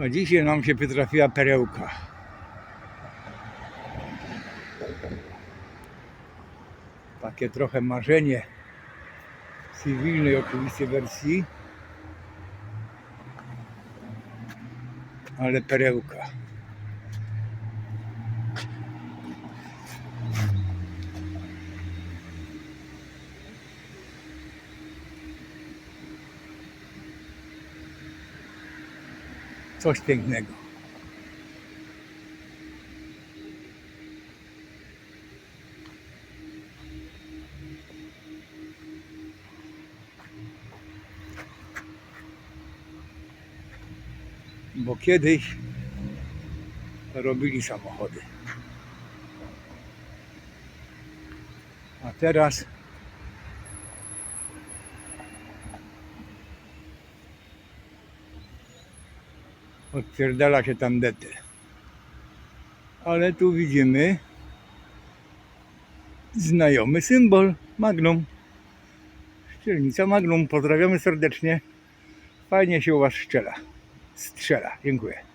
A dzisiaj nam się przytrafiła perełka. Takie trochę marzenie cywilnej oczywiście wersji. Ale perełka. Coś pięknego. Bo kiedyś robili samochody. A teraz odpierdala się tandety. Ale tu widzimy znajomy symbol Magnum. Szczelnica Magnum. Pozdrawiamy serdecznie. Fajnie się u Was strzela. Strzela. Dziękuję.